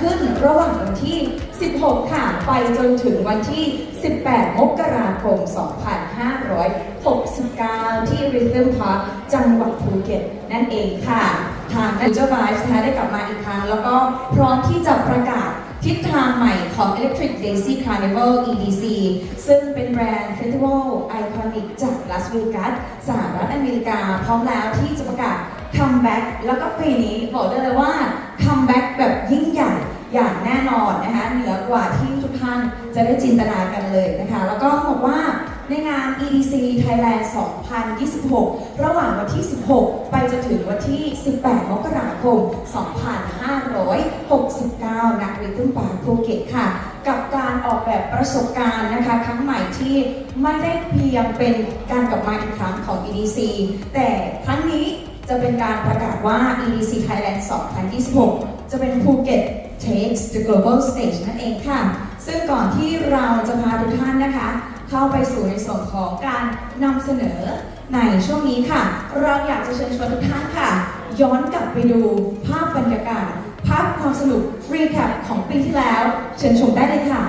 ขึ้นระหว่างวันที่ 16 ค่ะ ไปจนถึงวันที่ 18 มกราคม 2569 ที่ Rhythm Park จังหวัดภูเก็ตนั่นเองค่ะ ทาง Future Vibes นะคะได้กลับมาอีกครั้ง แล้วก็พร้อมที่จะประกาศทิศทางใหม่ของ Electric Daisy Carnival EDC ซึ่งเป็นแบรนด์เฟสติวัลไอคอนิกจากลาสเวกัสสหรัฐอเมริกา พร้อมแล้วที่จะประกาศ คัมแบ็กแล้วก็ปีนี้บอกได้เลยว่าคัมแบ็กแบบยิ่งใหญ่อย่างแน่นอนนะคะเหนือกว่าที่ทุกท่านจะได้จินตนากันเลยนะคะ แล้วก็บอกว่าในงาน EDC Thailand 2026 ระหว่างวันที่ 16 ไปจนถึงวันที่ 18 มกราคม 2569ณริทึมปาร์คภูเก็ตค่ะ กับการออกแบบประสบการณ์นะคะ ครั้งใหม่ที่ไม่ได้เพียงเป็นการกลับมาอีกครั้งของ EDC แต่ครั้งนี้ จะเป็นการประกาศว่า EDC Thailand 2026 จะเป็นภูเก็ต Takes the Global Stage นั่นเองค่ะ ซึ่งก่อนที่เราจะพาทุกท่านนะคะ เข้าไปสู่ในส่วนของการนำเสนอในช่วงนี้ค่ะ เราอยากจะเชิญชวนทุกท่านค่ะ ย้อนกลับไปดูภาพบรรยากาศ ภาพความสนุกรีแคปของปีที่แล้ว เชิญชมได้เลยค่ะ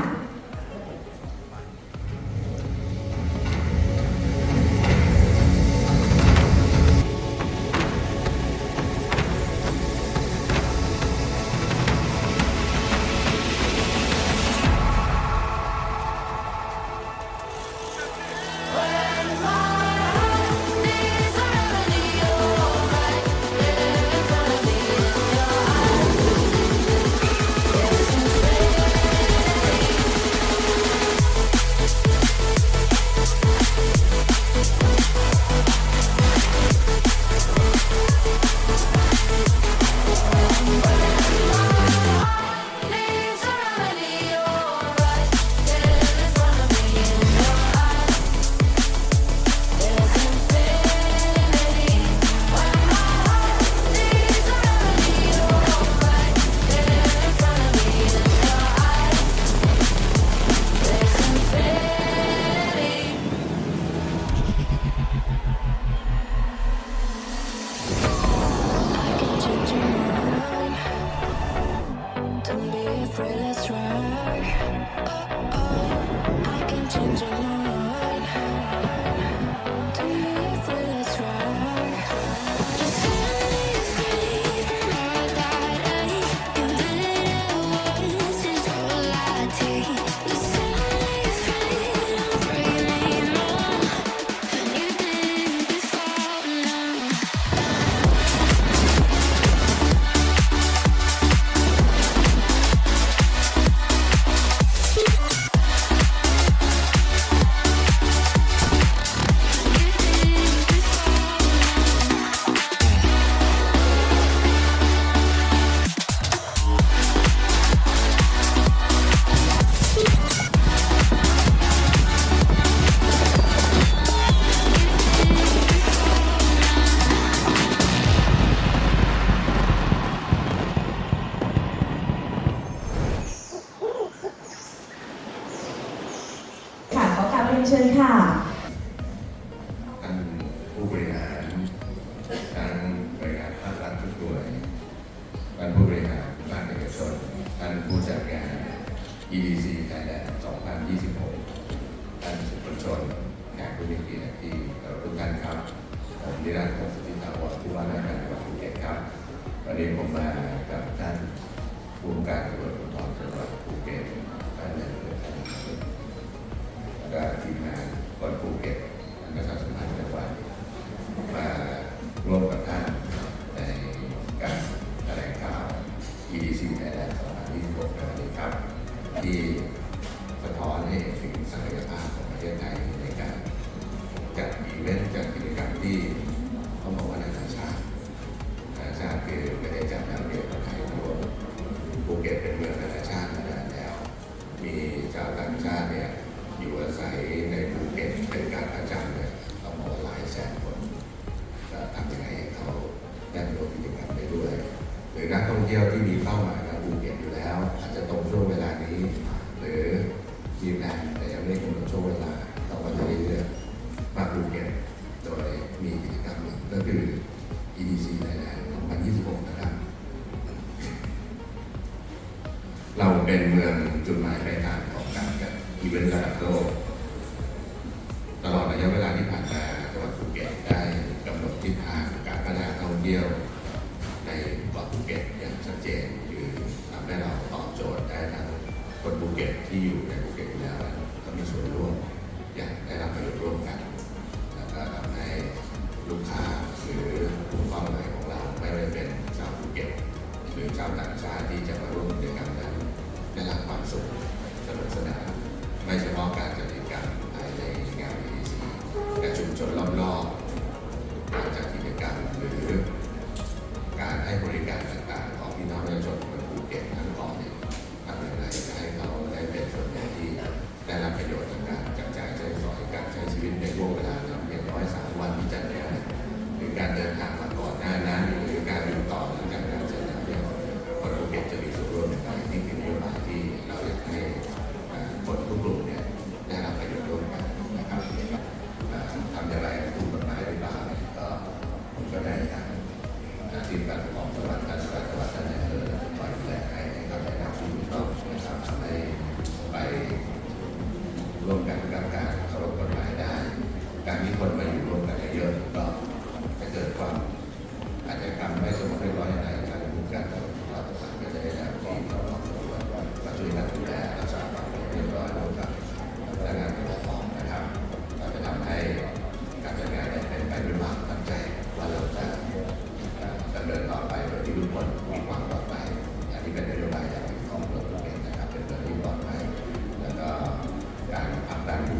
ทีมงานคนภูเก็ตและประชาสัมพันธ์จังหวัดมาร่วมกับท่านในการแถลงข่าว EDC Thailand 2026ในวันนี้ครับ ที่สะท้อนให้ถึงศักยภาพของประเทศไทย เวลา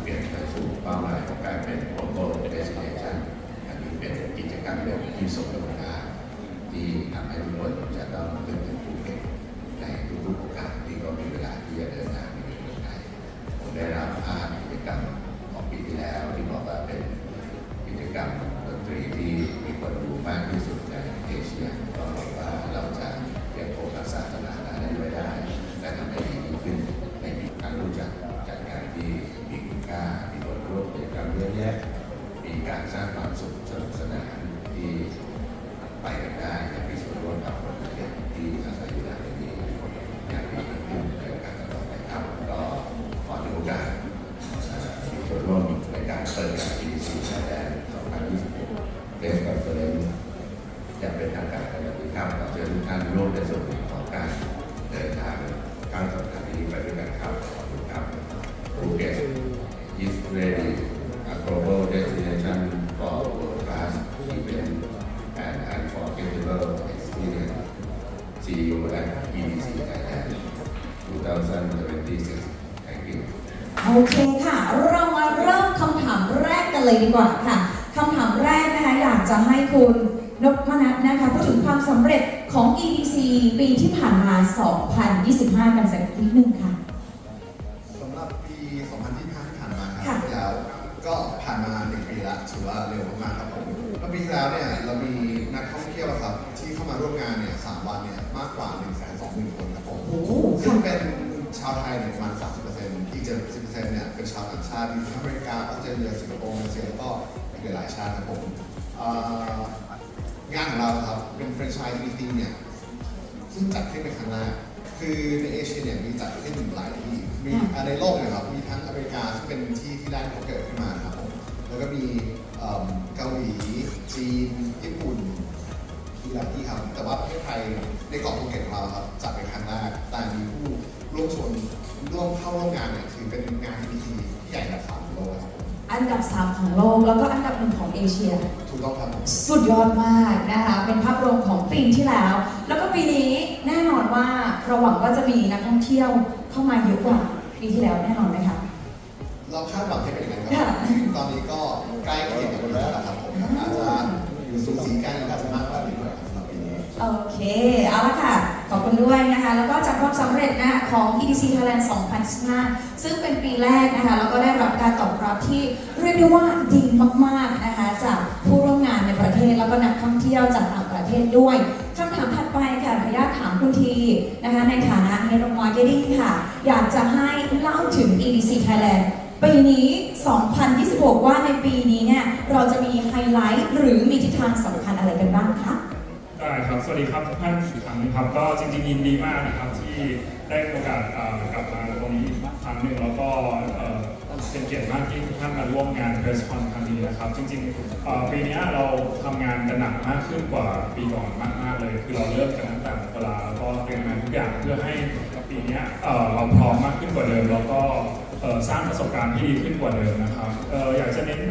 ี่ยนไปสู่เป้าหมายของการเป็น global destination อันนี้เป็นกิจกรรมหนึ่งที่สมดุลค่าที่ทำให้ทุกคนจะต้องตื่นถึงภูเก็ตในทุกๆโอกาสที่ก็มีเวลาที่จะเดินทางไปอยู่เมืองไทยผมได้รับภาพ นวันนี้ครับขอเชิญทุกท่านร่วมเป็นส่วนหนึ่งของการเดินทางครั้งสำคัญนี้ไปด้วยกันครับขอบคุณครับภูเก็ต is ready a global destination for world class event and unforgettable experience See you at EDC Thailand 2026 Thank you โอเคค่ะ เรามาเริ่มคำถามแรกกันเลยดีกว่าค่ะคำถามแรกนะคะอยากจะให้คุณ ของ EDC ปีที่ผ่านมา 2025 กันสักนิดนึงค่ะ สำหรับปี 2025 ที่ผ่านมาคค่ะรับแล้วก็ผ่านมาหนึ่งปีแล้วถือว่าเร็วมากๆครับผมแล้วปีที่แล้วเนี่ยเรามีนักท่องเที่ยวครับที่เข้ามาร่วมงานเนี่ยสามวันเนี่ยมากกว่า 1 2 0 0 0 0 คนครับผมโอ้โหซึ่งเป็นชาวไทยเนี่ยประมาณ30%อีก70%เนี่ยเป็นชาวต่างชาติมีทั้งอเมริกาออ ฟรนไชส์ EDC เนี่ยซึ่งจัดขึ้นเป็นครั้งแรกคือในเอเชียเนี่ยมีจัดขึ้นหลายที่มีค่ะอ่าในโลกเนี่ยครับมีทั้งอเมริกาซึ่งเป็นที่ที่แรกที่เขาเกิดขึ้นมาครับผมแล้วก็มีเอิ่มเกาหลีจีนญี่ปุ่นที่หลายที่ครับแต่ว่าประเทศไทยในเกาะภูเก็ตของเราครับจัดเป็นครั้งแรกแต่มีผู้ร่วมชวนร่วมเข้าร่วมงานเนี่ยถือเป็นงานที่ที่ใหญ่ระดับสามของโลกครับผม อันดับ 3 ของโลก แล้วก็อันดับหนึ่งของเอเชีย ถูกต้องครับผมสุดยอดมากนะคะ เป็นภาพรวมของปีที่แล้ว แล้วก็ปีนี้แน่นอนว่าเราหวังว่าจะมีนักท่องเที่ยวเข้ามาเยอะกว่าปีที่แล้วแน่นอนไหมคะ เราคาดหวังให้เป็นอย่างนั้นคค่ะรับตอนนี้ก็ใกล้เคียงกับปีแล้วครับผมอาจจะอยู่สูสีกันหรืออาจจะมากกว่านี้ด้วยครับสำหรับปีนี้ โอเค เอาละค่ะ ขอบคุณด้วยนะคะ แล้วก็จากความสำเร็จนะของ EDC Thailand 2015ซึ่งเป็นปีแรกนะคะ แล้วก็ได้ ที่เรียกได้ว่าดีมากๆนะคะจากผู้ร่วมงานในประเทศแล้วก็นักท่องเที่ยวจากต่างประเทศด้วยคำถามถัดไปค่ะขออนุญาตถามคุณทีนะคะในฐานะ Head of Marketing ค่ะ อยากจะให้เล่าถึง EDC Thailand ปีนี้ 2026 ว่าในปีนี้เนี่ยเราจะมีไฮไลท์หรือมีทิศทางสำคัญอะไรกันบ้างคะได้ครับ สวัสดีครับทุกท่านอีกครั้งนึงครับ ก็จริงๆยินดีมากนะครับที่ได้โอกาสกลับมาตรงนี้อีกครั้งหนึ่งแล้วก็ เป็นเกียรติมากที่ทุกท่านมาร่วมงาน Press Con ครั้งนี้นะครับ จริงๆปีนี้เราทำงานกันหนักมากขึ้นกว่าปีก่อนมากๆเลย คือเราเริ่มกันตั้งแต่มกราแล้วก็เตรียมงานทุกอย่างเพื่อให้ปีนี้เราพร้อมมากขึ้นกว่าเดิม แล้วก็สร้างประสบการณ์ที่ดีขึ้นกว่าเดิมนะครับออยากจะเน้น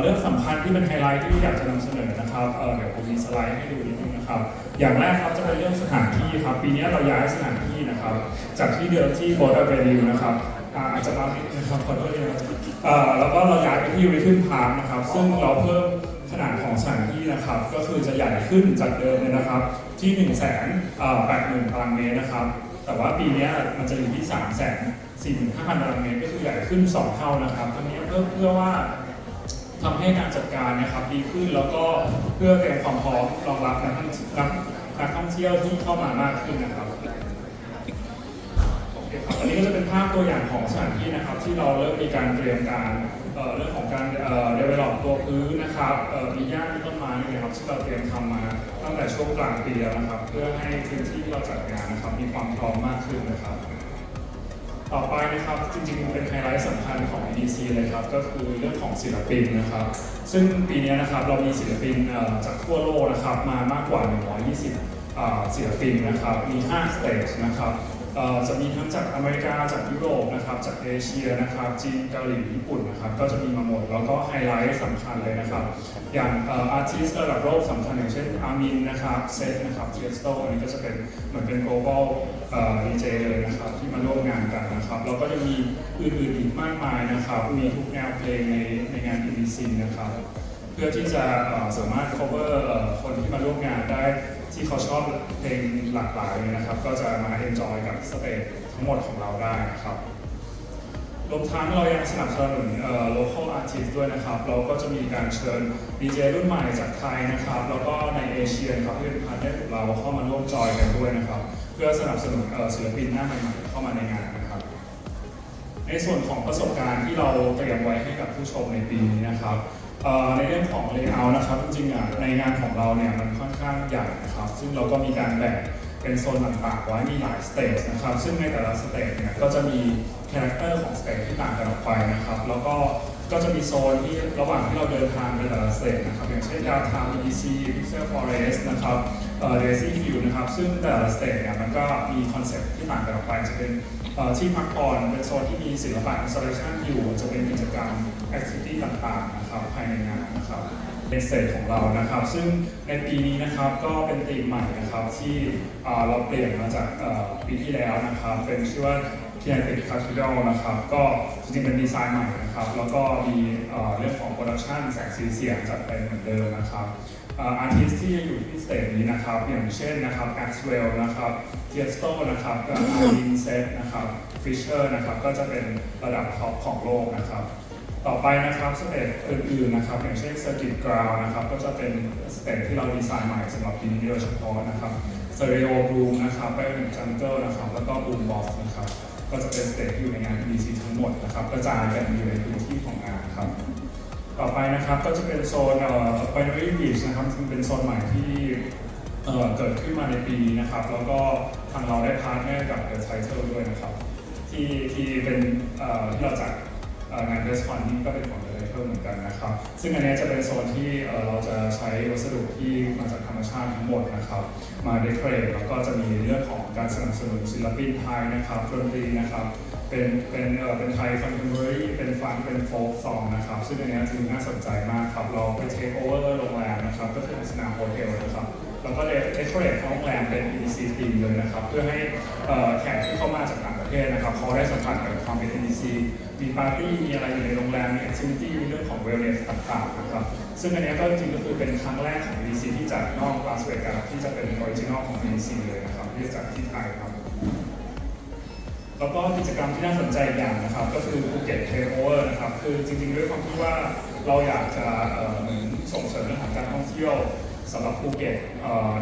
เรื่องสำคัญที่เป็นไฮไลท์ที่อยากจะนำเสนอนะครับเดี๋ยวผมมีสไลด์ให้ดูนิดนึงนะครับ อย่างแรกครับจะเป็นเรื่องสถานที่ครับ ปีนี้เราย้ายสถานที่นะครับ จากที่เดิมที่โบสถ์เวลิวนะครับ อาจจะมานะครับขอโทษด้วยนะครับเอ่อแล้วก็เราย้ายไปที่ริทึมพาร์คนะครับ ซึ่งเราเพิ่มขนาดของสถานที่นะครับ ก็คือจะใหญ่ขึ้นจากเดิมเลยนะครับ ที่1นึ่งแสนแปดหมื่นตารางเมตรนะครับ แต่ว่าปีนี้มันจะอยู่ที่3ามแสนสี่หมื่นห้าพันตารางเมตรก็คือใหญ่ขึ้น 2 เท่านะครับทั้งนี้เพื่อเพื่อว่าทำให้การจัดการนะครับดีขึ้นแล้วก็เพื่อเตรียมความพร้อมรองรับนักท่องนักนักท่องเที่ยวที่เข้ามามากขึ้นนะครับ ครับอันนี้ก็จะเป็นภาพตัวอย่างของสถานที่นะครับ ที่เราเริ่มมีการเตรียมการเรื่องของการเอ่อ develop ตัวพื้นนะครับมีหญ้ามีต้นไม้นี่ยครับที่เราเตรียมทำมาตั้งแต่ช่วงกลางปีแล้วนะครับ เพื่อให้พื้นที่ที่เราจัดงานนะครับ มีความพร้อมมากขึ้นนะครับ ต่อไปนะครับจริงๆเป็นไฮไลท์สำคัญของ EDC เลยครับ ก็คือเรื่องของศิลปินนะครับ ซึ่งปีนี้นะครับเรามีศิลปินจากทั่วโลกนะครับมามากกว่า 120เอ่อศิลปินนะครับ มี 5 สเตจนะครับ จะมีทั้งจากอเมริกาจากยุโรปนะครับจากเอเชียนะครับจีนเกาหลีญี่ปุ่นนะครับก็จะมีมาหมดแล้วก็ไฮไลท์สำคัญเลยนะครับ อย่างอาร์ติสต์ระดับโลกสำคัญอย่างเช่นอาร์มินนะครับเซตนะครับเทสโตอันนี้ก็จะเป็นเหมือนเป็น global ดีเจเลยนะครับที่มาร่วมงานกันนะครับแล้วก็จะมีอื่นๆอีกมากมายนะครับ มีทุกแนวเพลงในในงาน EDC นะครับ เพื่อที่จะสามารถ cover คนที่มาร่วมงานได้ ที่เขาชอบเพลงหลากหลายเลยนะครับ ก็จะมา enjoy กับสเตจทั้งหมดของเราได้นะครับรวมทั้งเรายังสนับสนุนเอ่อ local artist ด้วยนะครับ เราก็จะมีการเชิญดีเจรุ่นใหม่จากไทยนะครับ แล้วก็ในเอเชียนะครับที่เป็นพาร์ทเนอร์ของเราเข้ามาร่วมจอยกันด้วยนะครับ เพื่อสนับสนุนเอ่อศิลปินหน้าใหม่ๆเข้ามาในงานนะครับ ในส่วนของประสบการณ์ที่เราเตรียมไว้ให้กับผู้ชมในปีนี้นะครับ ในเรื่องของ layout นะครับจริงๆในงานของเราเนี่ยมันค่อนข้างใหญ่นะครับ ซึ่งเราก็มีการแบ่งเป็นโซนต่างๆไว้มีหลายสเตจนะครับ ซึ่งในแต่ละสเตจเนี่ยก็จะมีคาแรคเตอร์ของสเตจที่ต่างกันออกไปนะครับ แล้วก็ก็จะมีโซนที่ระหว่างที่เราเดินทางไปแต่ละสเตจนะครับ อย่างเช่นดาวทาวน์ EDC Pixel Forest นะครับเอ่อ Daisy View นะครับ ซึ่งแต่ละสเตจเนี่ยมันก็มีคอนเซ็ปต์ที่ต่างกันออกไปจะเป็น ที่พักผ่อนเป็นโซนที่มีศิลปะ installation อยู่ จะเป็นกิจกรรม activity ต่างๆนะครับภายในงานนะครับเป็นเตจของเรานะครับ ซึ่งในปีนี้นะครับก็เป็นธีมใหม่นะครับที่เราเปลี่ยนมาจากปีที่แล้วนะครับ เป็นชื่อว่า Kinetic Cathedral นะครับ ก็จริงๆเป็นดีไซน์ใหม่นะครับ แล้วก็มีเอ่อเรื่องของโปรดักชันแสงสีเสียงจัดเป็นเหมือนเดิมนะครับ อาร์ติสที่จะอยู่ที่สเตจนี้นะครับ อย่างเช่นนะครับ Axwell นะครับ Tiesto นะครับอารินเซตนะครับ Fisher นะครับก็จะเป็นระดับท็อปของโลกนะครับ ต่อไปนะครับสเตจอื่นๆนะครับ อย่างเช่น Circuit Ground นะครับก็จะเป็นสเตจที่เราดีไซน์ใหม่สำหรับปีนี้โดยเฉพาะนะครับ Stereo Room นะครับ Bionic Jungle นะครับแล้วก็ Boombox นะครับก็จะเป็นสเตจที่อยู่ในงาน EDC ทั้งหมดนะครับกระจายกันอยู่ในพื้นที่ของงานครับ ต่อไปนะครับก็จะเป็นโซนเอ่อ Binary Beach นะครับซึ่งเป็นโซนใหม่ที่เอ่อเกิดขึ้นมาในปีนะครับ แล้วก็ทางเราได้พาร์ทเนอร์กับ The Title ด้วยนะครับ ที่ที่เป็นเอ่อที่เราจัดเอ่องาน Best Fun นี่ก็เป็นของ The Title เหมือนกันนะครับ ซึ่งอันนี้จะเป็นโซนที่เอ่อเราจะใช้วัสดุที่มาจากธรรมชาติทั้งหมดนะครับ มาเดคอเรทแล้วก็จะมีเรื่องของการสนับสนุนศิลปินไทยนะครับดนตรีนะครับ เป็นเป็นเอ่อเป็นไทยฟังเ o อรี่เป็นฟังเป็นโฟกซองนะครับ ซึ่งอันนี้จริงน่าสนใจมากครับเราไปเทคโอเวอร์โรงแรมนะครับ ก็คือสนามโฮเทลนะครับแล้วก็เดคอเรทของโรงแรมเป็น EDC ธีมเลยนะครับ เพื่อให้เอ่อแขกที่เข้ามาจากต่างประเทศนะครับเขาได้สัมผัสกับความเป็น EDC มีปาร์ตี้มีอะไรอยู่ในโรงแรมมีแอคทิวิตี้มีเรื่องของเวลเนสต่างๆนะครับซึ่งอันนี้ก็จริงก็คือเป็นครั้งแรกของ EDC ที่จัดนอกลาสเวกัสที่จะเป็นออริจินอลของ EDC เลยนะครับที่จัดที่ไทยครับ แล้วก็กิจกรรมที่น่าสนใจอย่างนะครับ ก็คือภูเก็ตเทโอเวอร์นะครับ คือจริงๆด้วยความที่ว่าเราอยากจะเหมือนส่งเสริมเรื่องของการท่องเที่ยวสำหรับภูเก็ต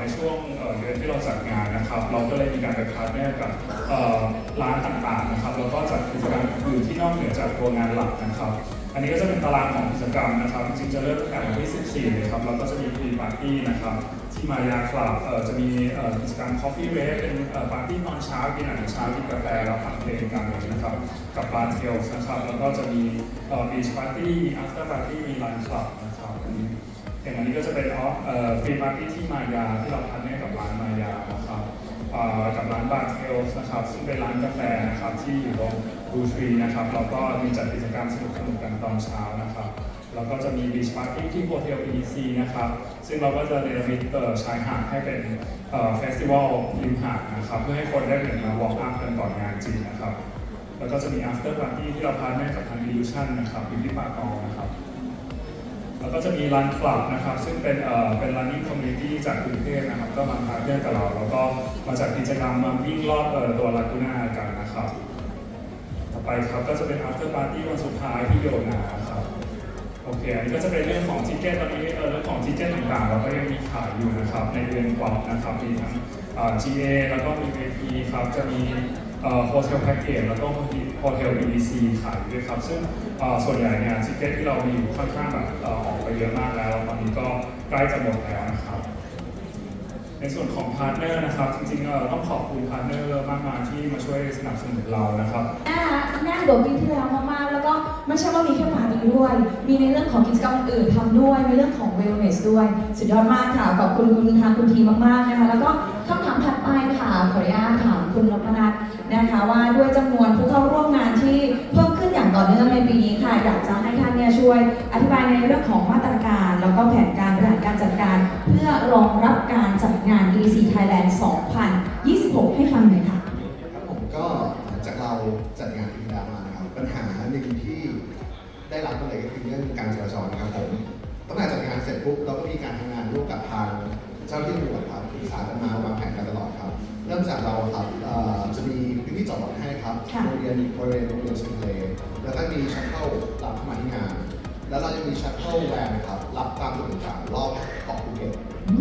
ในช่วงเดือนที่เราจัดงานนะครับ เราก็เลยมีการไปพาร์ทเนอร์กับร้านต่างๆนะครับ แล้วก็จัดกิจกรรมอื่นที่นอกเหนือจากตัวงานหลักนะครับ อันนี้ก็จะเป็นตารางของกิจกรรมนะครับ จริงๆจะเริ่มตั้งแต่วันที่ 14 เลยครับ แล้วก็จะมีพรีปาร์ตี้นะครับ มายาคลับจะมีกิจกรรม Coffee r a c e เป็นปาร์ตี้ตอนเช้ากินอาหารเช้ากินกาแฟแล้วฟังเพลงกันนะครับกับบาร์เทลนะครับแล้วก็จะมีเอ่อ beach party มี after party มี lunch club นะครับอันนี้อย่างอันนี้ก็จะเป็นออฟเอ่อ free party ที่มายาที่เราพันให้กับร้านมายานะครับกับร้านบาร์เทลนะครับซึ่งเป็นร้านกาแฟนะครับที่อยู่ตรงบูทรีนะครับแล้วก็มีจัดกิจกรรมสนุกสนุกกันตอนเช้านะ แล้วก็จะมีบีชพาร์ตี้ที่โฮเทล EDC นะครับ ซึ่งเราก็จะเนรมิตอ่อชายหาดให้เป็นเฟสติวัลริมหาดนะครับ เพื่อให้คนได้เหมือนมาวอล์กอัพกันก่อนงานจริงนะครับ แล้วก็จะมี after party ที่เราพาร์ทเนอร์กับทาง Illusion นะครับอยู่ที่ปากองนะครับ แล้วก็จะมีรันคลับนะครับ ซึ่งเป็นเอ่อเป็น running community จากกรุงเทพนะครับ ก็มาพาร์ทเนอร์กับเรา แล้วก็มาจากกิจกรรมมาวิ่งรอบเอ่อตัวลากูน่ากันนะครับ ต่อไปครับก็จะเป็น after party วันสุดท้ายที่โยนาครับ โอเค อันนี้ก็จะเป็นเรื่องของทิเก็ตตอนนี้เอ่อเรื่องของทิเก็ตต่างๆเราก็ยังมีขายอยู่นะครับในเดือนกว่านะครับมีทั้งเอ่อ GA แล้วก็มี VP ครับจะมีเอ่อ hotel package แล้วก็ hotel EDC ขายอยู่ด้วยครับ ซึ่งเอ่อส่วนใหญ่เนี่ยทิเก็ตที่เรามีอยู่ค่อนข้างแบบเอ่อออกไปเยอะมากแล้วตอนนี้ก็ใกล้จะหมดแล้วนะครับในส่วนของพาร์ทเนอร์นะครับ จริงๆเอ่อต้องขอบคุณพาร์ทเนอร์มากมายที่มาช่วยสนับสนุนเรานะครับน่าน่าโดดปีที่แล้วมากๆแล้วก็ ไม่ใช่ว่ามีแค่ปาร์ตี้ด้วย มีในเรื่องของกิจกรรมอื่นทำด้วย ในเรื่องของ wellness ด้วย สุดยอดมากค่ะ ขอบคุณคุณทางคุณทีมากๆนะคะ แล้วก็คำถามถัดไปค่ะ ขออนุญาตถามคุณนพนัทนะคะว่าด้วยจำนวนผู้เข้าร่วมงานที่เพิ่มขึ้นอย่างต่อเนื่องในปีนี้ค่ะ อยากจะให้ท่านเนี่ยช่วย อธิบายในเรื่องของมาตรการ แล้วก็แผนการบริหารการจัดการ เพื่อรองรับการจัดงาน EDC Thailand 2026 ได้รับมาเลยก็คือเรื่องการจราจรนะครับผมตั้งแต่จัดงานเสร็จปุ๊บเราก็มีการทำงานร่วมกับทางเจ้าหน้าที่ตำรวจครับปรึกษากันมาวางแผนกันตลอดครับ เริ่มจากเราครับเอ่อจะมีพื้นที่จอดรถให้ครับค่ะโรงเรียนบริเวณโรงเรียนเซนเลแล้วก็มีชัตเทิลรับเข้ามาที่งาน แล้วเรายังมีชัตเทิลแวนครับรับตามจุดต่างๆรอบเกาะภูเก็ต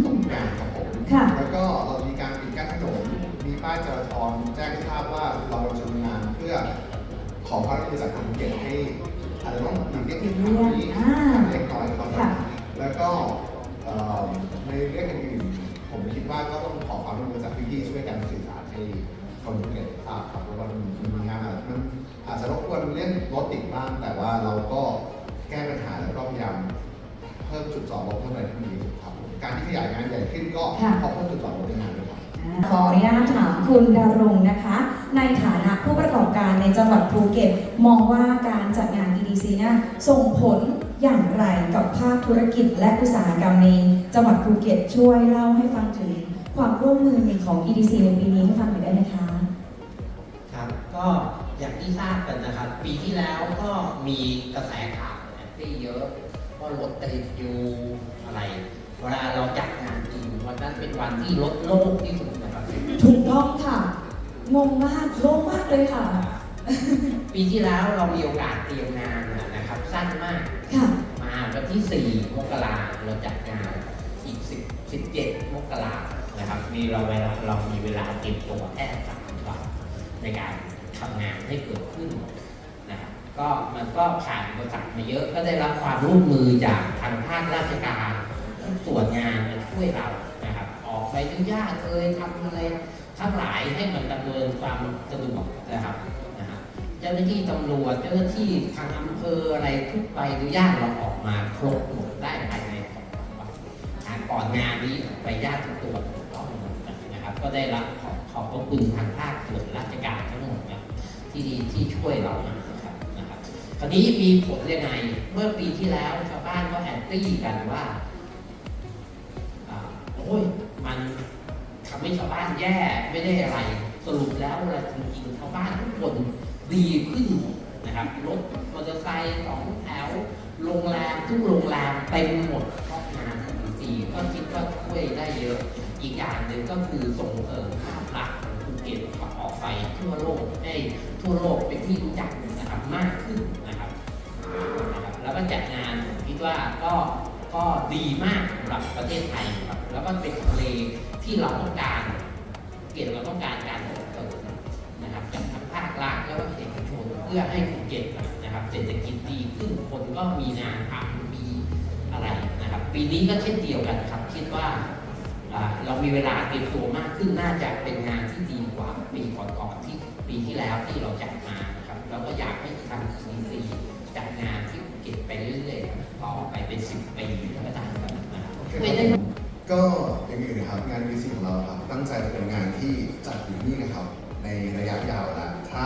ของงานครับผมค่ะแล้วก็เรามีการปิดกั้นถนนมีป้ายจราจรแจ้งให้ทราบว่าเราจะทำงานเพื่อ ขอความร่วมมือจากทางเก็ตให้อาจจะต้องหลีกเลี่ยงที่ทางนี้อ่เล็กน้อยครับค่ะแล้วก็ในเรื่องอื่นๆผมคิดว่าก็ต้องขอความร่วมมือจากพี่ๆช่วยกันสื่อสารให้คนเก็ตทราบครับเพราะว่ามันมีงานอาจมันอาจจะรบกวนเรื่องรถติดบ้างแต่ว่าเราก็แก้ปัญหาแล้วก็พยายามเพิ่มจุดจอดรถเท่าไหร่ที่ดีที่สุดครับการที่ขยายงานใหญ่ขึ้นก็ขอเพิ่มจุดจอดรถในงานด้วยครับขออนุญาตถามคุณดารงนะคะ ในฐานะผู้ประกอบ การในจังหวัดภูเก็ต มองว่าการจัดงาน EDC เนี่ยส่งผลอย่างไรกับภาคธุรกิจและอุตสาหกรรมในจังหวัดภูเก็ตช่วยเล่าให้ฟังถึงความร่วมมือของ EDC ในปีนี้ให้ฟังหน่อยได้ไหมคะครับก็อย่างที่ทราบกันนะครับ ปีที่แล้วก็มีกระแสข่าวแอนตี้เยอะว่ารถติดอยู่อะไร เวลาเราจัดงานจริงวันนั้นเป็นวันที่รถโล่งที่สุดนะครับถูกต้องค่ะ งงมากโล่งมากเลยค่ะ ปีที่แล้วเรามีโอกาสเตรียมงานนะครับ สั้นมาก ค่ะ มาวันที่ 4 มกราเราจัดงานอีก10 17 มกรานะครับมีเราเวลาเรามีเวลาเตรียมตัวแค่สามวันในการทำงานให้เกิดขึ้นนะครับก็มันก็ผ่านอุปสรรคมาเยอะก็ได้รับความร่วมมือจากทางภาคราชการทุกส่วนงานมาช่วยเรานะครับ ออกใบอนุญาตเอ่ยทำอะไร ทั้งหลายให้มันดำเนินความสะดวกนะครับนะครับเจ้าหน้าที่ตำรวจเจ้าหน้าที่ทางอำเภออะไรทุกใบอนุญาตเราออกมาครบหมดได้ภายในสองวันก่อนงานนี้ใบญาตทุกตัวต้องหมดนะครับ ก็ได้รับขอบขอบพระคุณทางภาคส่วนราชการทั้งหมดนะที่ดีที่ช่วยเรานะครับนะครับคราวนี้มีผลยังไงเมื่อปีที่แล้วชาวบ้านก็แอนตี้กันว่าโอ้ยมัน ทำให้ชาวบ้านแย่ไม่ได้อะไร สรุปแล้วเวลาจริงๆชาวบ้านทุกคนดีขึ้นนะครับรถมอเตอร์ไซค์สองแถวโรงแรมทุกโรงแรมเต็มหมดเพราะงานสีก็คิดว่าช่วยได้เยอะ อีกอย่างหนึ่งก็คือส่งเสริมภาพลักษณ์ของภูเก็ตออกไปทั่วโลกให้ทั่วโลกเป็นที่รู้จักนะครับมากขึ้นนะครับนะครับ แล้วก็จัดงานผมคิดว่าก็ ก็ดีมากสำหรับประเทศไทยครับแล้วก็เป็นทะเลที่เราต้องการเกียรติเราต้องการการส่งเสริมนะครับจากทั้งภาครัฐแล้วก็เอกชนเพื่อให้ภูเก็ตนะครับเศรษฐกิจดีขึ้นคนก็มีงานทำมีอะไรนะครับ ปีนี้ก็เช่นเดียวกันครับคิดว่าเรามีเวลาเตรียมตัวมากขึ้นน่าจะเป็นงานที่ดีกว่าปีก่อนๆที่ปีที่แล้วที่เราจัดมานะครับเราก็อยากให้ทาง CDC จัดงานที่ เก็ตไปเรื่อยๆต่อไปเป็น10ปีก็ได้ครับนะครับโอเคช่วยคได้รับก็อย่างอื่นนะครับงาน VC ของเราครับตั้งใจจะเป็นงานที่จัดอยู่นี่นะครับ ในระยะยาวแล้วถ้า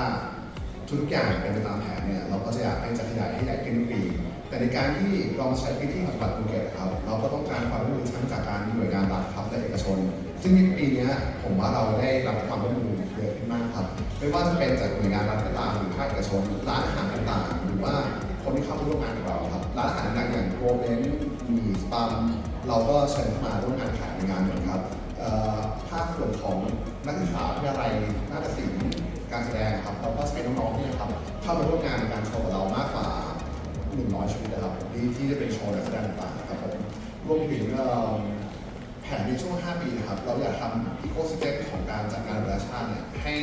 ทุกอย่างเป็นไปตามแผนเนี่ยเราก็จะอยากให้จัดขยายให้ใหญ่ขึ้นทุกปีแต่ในการที่เราใช้พื้นที่ของจังหวัดภูเก็ตครับเราก็ต้องการความร่วมมือทั้งจากการหน่วยงานรัฐครับและเอกชน ซึ่งในปีนี้ผมว่าเราได้รับความร่วมมือเยอะขึ้นมากครับ ไม่ว่าจะเป็นจากหน่วยงานรัฐก็ตามหรือภาคเอกชนร้านอาหารต่างๆหรือว่า คนที่เข้ามาร่วมงานกับเราครับร้านอาหารต่างอย่างโกเบนมีสปัมเราก็เชิญเข้ามาร่วมงานขายในงานเหมือนครับภาคส่วนของนักศึกษาวิทยาลัยนาฏศิลป์การแสดงครับเราก็ใช้น้องๆเนี่ยครับเข้ามาร่วมงานในการโชว์กับเรามากกว่า100ชีวิตนะครับที่ที่จะเป็นโชว์นักแสดงต่างๆครับผมรวมถึงแผนในช่วง 5 ปีนะครับ เราอยากทำอีโคส y เ e m ของการจัดงานระดับชาติเนี่ยให้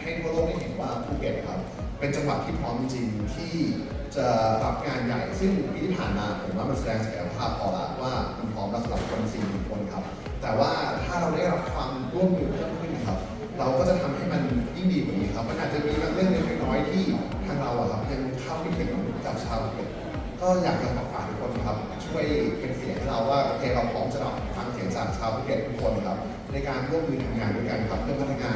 ให้ทั่วโลกได้เห็นว่าภูเก็ตครับ เป็นจังหวัดที่พร้อมจริงที่ จะรับงานใหญ่ ซึ่งปีที่ผ่านมาผมว่ามันแสดงศักยภาพพอละว่ามันพร้อมรับสำหรับคนสี่หมื่นคนครับ แต่ว่าถ้าเราได้รับความร่วมมือเพิ่มขึ้นครับ เราก็จะทำให้มันยิ่งดีกว่านี้ครับ มันอาจจะมีเรื่องเล็กน้อยที่ทางเราอะครับยังเข้าไม่ถึงกับชาวเก็ตก็อยากจะขอฝากทุกคนครับ ช่วยเป็นเสียงให้เราว่าโอเคเราพร้อมจะรับฟังเสียงจากชาวภูเก็ตทุกคนครับ ในการร่วมมือทำงานด้วยกันครับเพื่อพัฒนา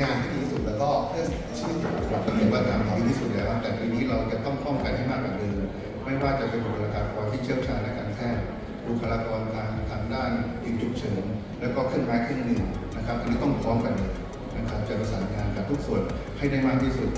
งานที่ดี แล้วก็เพื่อชีวิตเราผมเห็นว่าทำดีที่สุดแล้วแต่ปีนี้เราจะต้องป้องกันให้มากกว่าเดิมไม่ว่าจะเป็นบุคลากรที่เชี่ยวชาญในการแพทย์บุคลากรทางทางด้านยิงฉุกเฉินแล้วก็เครื่องไม้เครื่องมือนะครับอันนี้ต้องพร้อมกันเลยนะครับจะประสานงานกับทุกส่วนให้ได้มากที่สุด